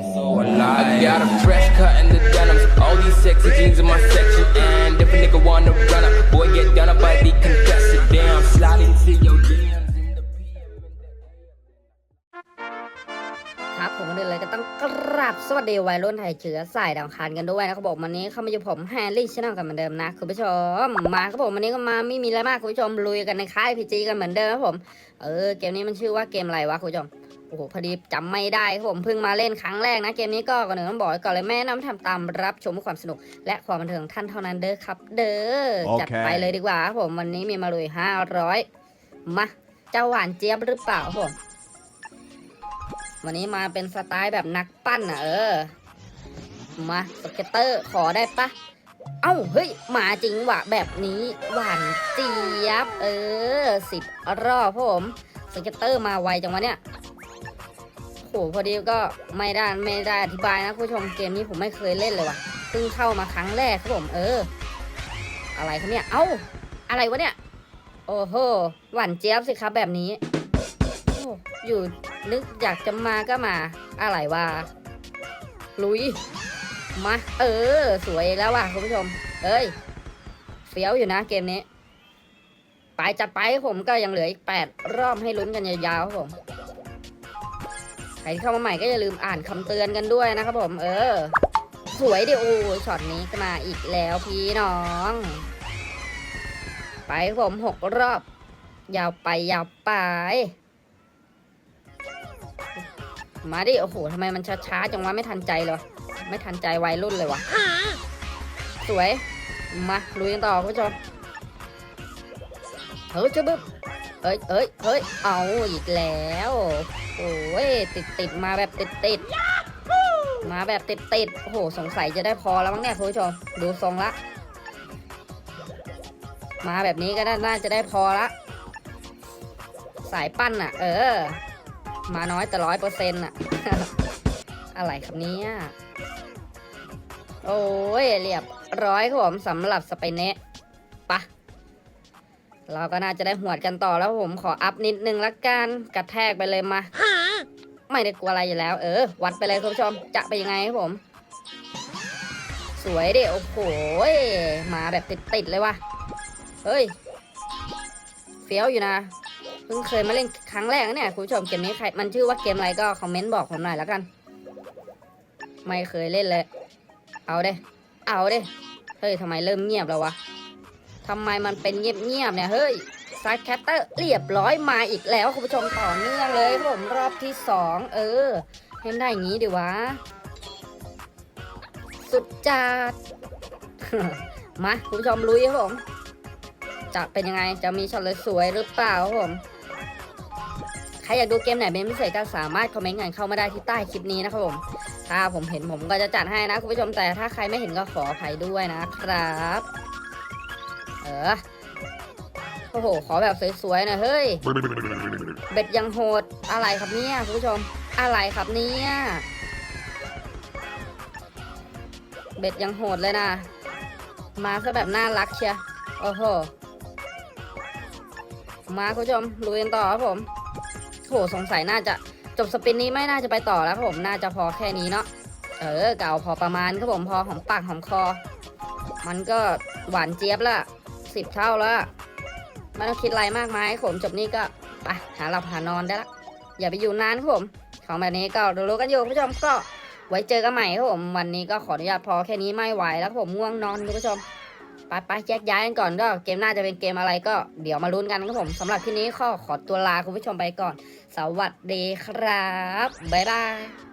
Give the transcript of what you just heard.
so alive. I got a fresh cut in the denims. All these sexy jeans in my section. And if a nigga wanna run up, boy, get done up by the contested. Damn, slide into your DMs ครับผมก่อนอื่นเลยก็ต้องกราบสวัสดีวัยรุ่นไทยเชื้อสายดาวอังคารกันด้วยนะครับผมวันนี้เข้ามาอยู่ผมแฮร์รี่ชแนลกันเหมือนเดิมนะคุณผู้ชมมาครับผมวันนี้ก็มาไม่มีอะไรมากคุณผู้ชมลุยกันในค่ายพีจีกันเหมือนเดิมครับผมเออเกมนี้มันชื่อว่าเกมอะไรวะคุณผู้ชม อ้โหพอดีจำไม่ได้ครับผมเพิ่งมาเล่นครั้งแรกนะเกมนี้ก็ก่อนอื่นต้องบอกไว้ก่อนเลยแม่น้ำทำตามรับชมเพื่อความสนุก และความบันเทิงท่านเท่านั้นเด้อครับ เด้อโอเคจัดไปเลยดีกว่าครับผมวันนี้มีมาลุยห้าร้อยมาเจ้าหวานเจี๊ยบหรือเปล่าครับผมวันนี้มาเป็นสไตล์แบบนักปั้นอะเออ มาสเก็ตเตอร์ขอได้ปะเอ้าเฮ้ยมาจริงว่ะแบบนี้หวานเจี๊ยบ เออสิบรอบครับผมสเก็ตเตอร์มาไวจังวะเนี่ย โหพอดีก็ไม่ได้ไม่ได้อธิบายนะคุณผู้ชมเกมนี้ผมไม่เคยเล่นเลยว่ะเพิ่งเข้ามาครั้งแรกครับผมเออ อะไรครับเนี่ยเอ้าอะไรวะเนี่ยโอ้โหหวานเจี๊ยบสิครับแบบนี้อยู่นึกอยากจะมาก็มา อะไรวะลุยมาเออ สวยแล้วว่ะคุณผู้ชม เอ้ยเฟี้ยวอยู่นะเกมนี้ ไปจัดไปผมก็ยังเหลืออีกแปดรอบให้ลุ้นกันยาวๆครับผม ใครที่เข้ามาใหม่ก็อย่าลืมอ่านคำเตือนกันด้วยนะครับผม เออ สวยดิโอ้ช็อตนี้มาอีกแล้วพี่น้อง ไปผมหกรอบ ยาวไปยาวไป มาดิโอ้โหทำไมมันช้าๆจังวะไม่ทันใจเลยไม่ทันใจวัยรุ่นเลยวะสวย มาลุยกันต่อคุณผู้ชมเฮ้ยจะบึ๊บ เอ้ยเอ้ยเฮ้ยเอาอีกแล้ว โอ้ยติดติดมาแบบติดติดมาแบบติดติดโอ้โห สงสัยจะได้พอแล้วมั้งเนี่ยคุณผู้ชมดูทรงละ มาแบบนี้ก็น่าจะได้พอละ สายปั้นอะ เออ มาน้อยแต่ร้อยเปอร์เซ็นต์อะ อะไรครับเนี่ยโอ้ยเรียบร้อยครับผมสำหรับสไปเนะปะ เราก็น่าจะได้หวดกันต่อแล้วผมขออัพนิดนึงละกันกระแทกไปเลยมาไม่ได้กลัวอะไรอยู่แล้ว เออ วัดไปเลยคุณผู้ชมจะไปยังไงครับผม สวยดิโอ้โหมาแบบติดๆเลยว่ะเฮ้ยเฟี้ยวอยู่นะเพิ่งเคยมาเล่นครั้งแรกนะเนี่ยคุณผู้ชมเกมนี้ใครมันชื่อว่าเกมอะไรก็คอมเมนต์บอกผมหน่อยแล้วกัน ไม่เคยเล่นเลย เอาเด้เอาเด้เฮ้ยทำไมเริ่มเงียบแล้ววะ ทำไมมันเป็นเงียบๆเนี่ยเฮ้ยซายแคตเตอร์เรียบร้อยมาอีกแล้วคุณผู้ชมต่อเนื่องเลยครับผมรอบที่สองเออให้มันได้อย่างนี้ดิวะ สุดจัดมาคุณผู้ชมลุยครับผมจะเป็นยังไงจะมีช็อตสวยหรือเปล่าครับผมใครอยากดูเกมไหนเป็นพิเศษก็สามารถคอมเมนต์กันเข้ามาได้ที่ใต้คลิปนี้นะครับผม ถ้าผมเห็นผมก็จะจัดให้นะคุณผู้ชมแต่ถ้าใครไม่เห็นก็ขออภัยด้วยนะครับ เออ โอ้โห ขอแบบสวยๆหน่อยเฮ้ย เบ็ดยังโหด อะไรครับเนี่ยคุณผู้ชม อะไรครับเนี่ย เบ็ดยังโหดเลยนะ มาซะแบบน่ารักเชียโอ้โห มาคุณผู้ชมลุยกันต่อครับผมโหสงสัยน่าจะจบสปินนี้ไม่น่าจะไปต่อแล้วครับผม น่าจะพอแค่นี้เนาะ เออเก่าพอประมาณครับผม พอหอมปากหอมคอ มันก็หวานเจี๊ยบละ สิบเท่าแล้วไม่ต้องคิดอะไรมากมายครับผมจบนี้ก็ไปหาหลับหานอนได้ละอย่าไปอยู่นานครับผม ของแบบนี้ก็รู้กันอยู่คุณผู้ชมก็ไว้เจอกันใหม่ครับผมวันนี้ก็ขออนุญาตพอแค่นี้ไม่ไหวแล้วผมง่วงนอนคุณผู้ชมไปไปแยกย้ายกันก่อนก็เกมหน้าจะเป็นเกมอะไรก็เดี๋ยวมาลุ้นกันครับผมสำหรับที่นี้ข้อขอตัวลาคุณผู้ชมไปก่อน สวัสดีครับบ๊ายบาย